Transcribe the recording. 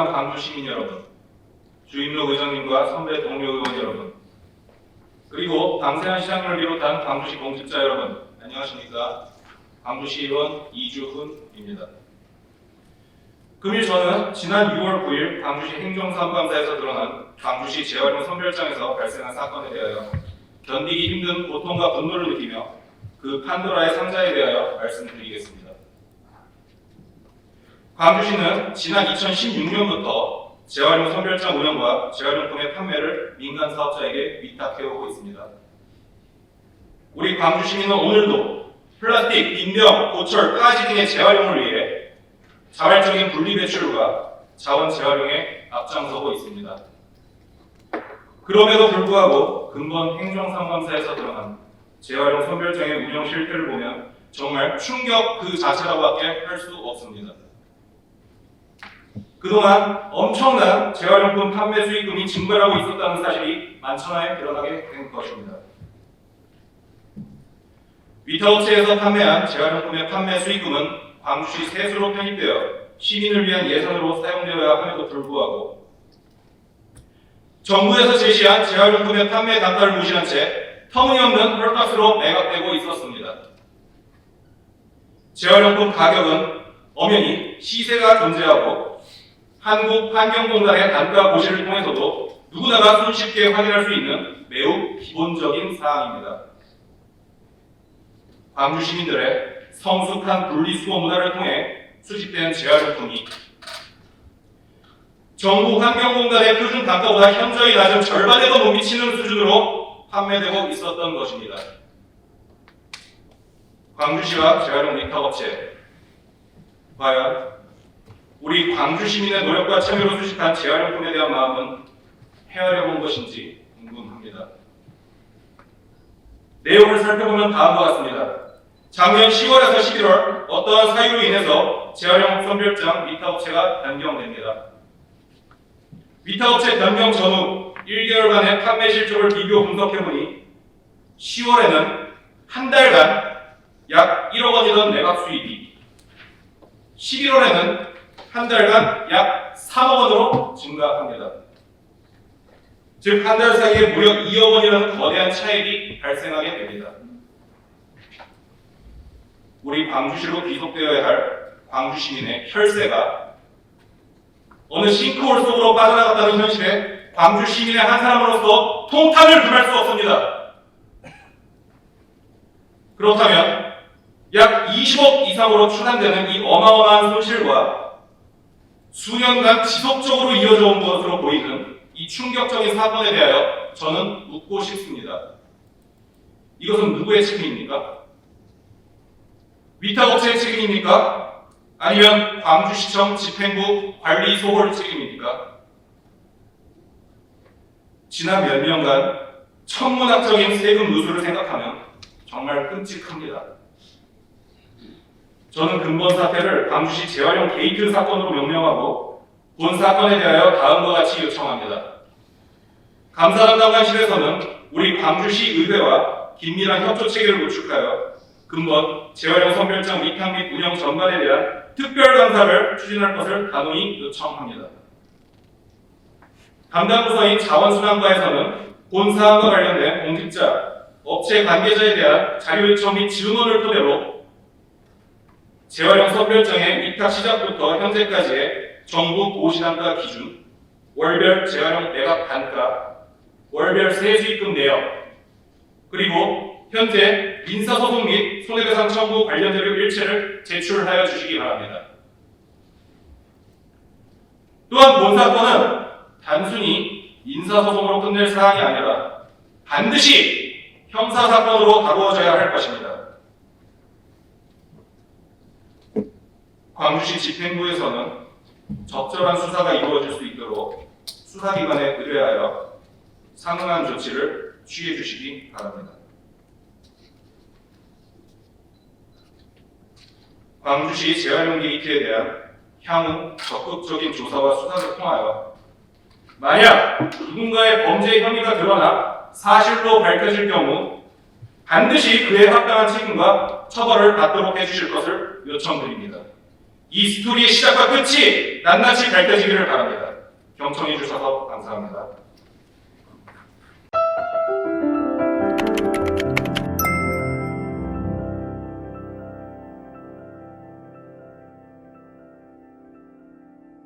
존경하는 광주 시민 여러분, 주임록 의장님과 선배 동료 의원 여러분, 그리고 당세한 시장님을 비롯한 광주시 공직자 여러분, 안녕하십니까? 광주시 의원 이주훈입니다. 금일 저는 지난 6월 9일 광주시 행정사무감사에서 드러난 광주시 재활용 선별장에서 발생한 사건에 대하여 견디기 힘든 고통과 분노를 느끼며 그 판도라의 상자에 대하여 말씀드리겠습니다. 광주시는 지난 2016년부터 재활용 선별장 운영과 재활용품의 판매를 민간 사업자에게 위탁해오고 있습니다. 우리 광주 시민은 오늘도 플라스틱, 빈병, 고철, 가지 등의 재활용을 위해 자발적인 분리배출과 자원 재활용에 앞장서고 있습니다. 그럼에도 불구하고 근본 행정상감사에서 드러난 재활용 선별장의 운영 실태를 보면 정말 충격 그 자체라고밖에 할 수 없습니다. 그동안 엄청난 재활용품 판매 수익금이 증발하고 있었다는 사실이 만천하에 드러나게 된 것입니다. 위타업체에서 판매한 재활용품의 판매 수익금은 광주시 세수로 편입되어 시민을 위한 예산으로 사용되어야 함에도 불구하고 정부에서 제시한 재활용품의 판매 단가를 무시한 채 터무니없는 헐값으로 매각되고 있었습니다. 재활용품 가격은 엄연히 시세가 존재하고 한국 환경공단의 단가 고시를 통해서도 누구나가 손쉽게 확인할 수 있는 매우 기본적인 사항입니다. 광주 시민들의 성숙한 분리수거 문화를 통해 수집된 재활용품이 정부 환경공단의 표준 단가보다 현저히 낮은 절반에도 못 미치는 수준으로 판매되고 있었던 것입니다. 광주시와 재활용 리타업체 과연 우리 광주 시민의 노력과 참여로 수집한 재활용품에 대한 마음은 헤아려 본 것인지 궁금합니다. 내용을 살펴보면 다음과 같습니다. 작년 10월에서 11월 어떠한 사유로 인해서 재활용 선별장 미타업체가 변경됩니다. 미타업체 변경 전후 1개월간의 판매 실적을 비교 분석해보니 10월에는 한 달간 약 1억 원이던 매각 수입이 11월에는 한 달간 약 3억 원으로 증가합니다. 즉, 한 달 사이에 무려 2억 원이라는 거대한 차익이 발생하게 됩니다. 우리 광주시로 귀속되어야 할 광주 시민의 혈세가 어느 싱크홀 속으로 빠져나갔다는 현실에 광주 시민의 한 사람으로서 통탄을 금할 수 없습니다. 그렇다면 약 20억 이상으로 추산되는 이 어마어마한 손실과 수년간 지속적으로 이어져 온 것으로 보이는 이 충격적인 사건에 대하여 저는 묻고 싶습니다. 이것은 누구의 책임입니까? 위탁업체의 책임입니까? 아니면 광주시청 집행부 관리 소홀 책임입니까? 지난 몇 년간 천문학적인 세금 누수를 생각하면 정말 끔찍합니다. 저는 근본 사태를 광주시 재활용 게이트 사건으로 명명하고 본 사건에 대하여 다음과 같이 요청합니다. 감사담당관실에서는 우리 광주시 의회와 긴밀한 협조 체계를 구축하여 근본 재활용 선별장 위탁 및 운영 전반에 대한 특별 감사를 추진할 것을 간곡히 요청합니다. 담당 부서인 자원순환과에서는 본 사안과 관련된 공직자, 업체 관계자에 대한 자료 요청 및 질문을 토대로 재활용 선별장의 위탁 시작부터 현재까지의 정부 보시단가 기준, 월별 재활용 매각 단가, 월별 세수입금 내역, 그리고 현재 민사소송 및 손해배상 청구 관련 자료 일체를 제출하여 주시기 바랍니다. 또한 본 사건은 단순히 인사소송으로 끝낼 사안이 아니라 반드시 형사사건으로 다루어져야 할 것입니다. 광주시 집행부에서는 적절한 수사가 이루어질 수 있도록 수사기관에 의뢰하여 상응한 조치를 취해 주시기 바랍니다. 광주시 재활용 게이트에 대한 향후 적극적인 조사와 수사를 통하여 만약 누군가의 범죄 혐의가 드러나 사실로 밝혀질 경우 반드시 그에 합당한 책임과 처벌을 받도록 해주실 것을 요청드립니다. 이 스토리의 시작과 끝이 낱낱이 밝혀지기를 바랍니다. 경청해 주셔서 감사합니다.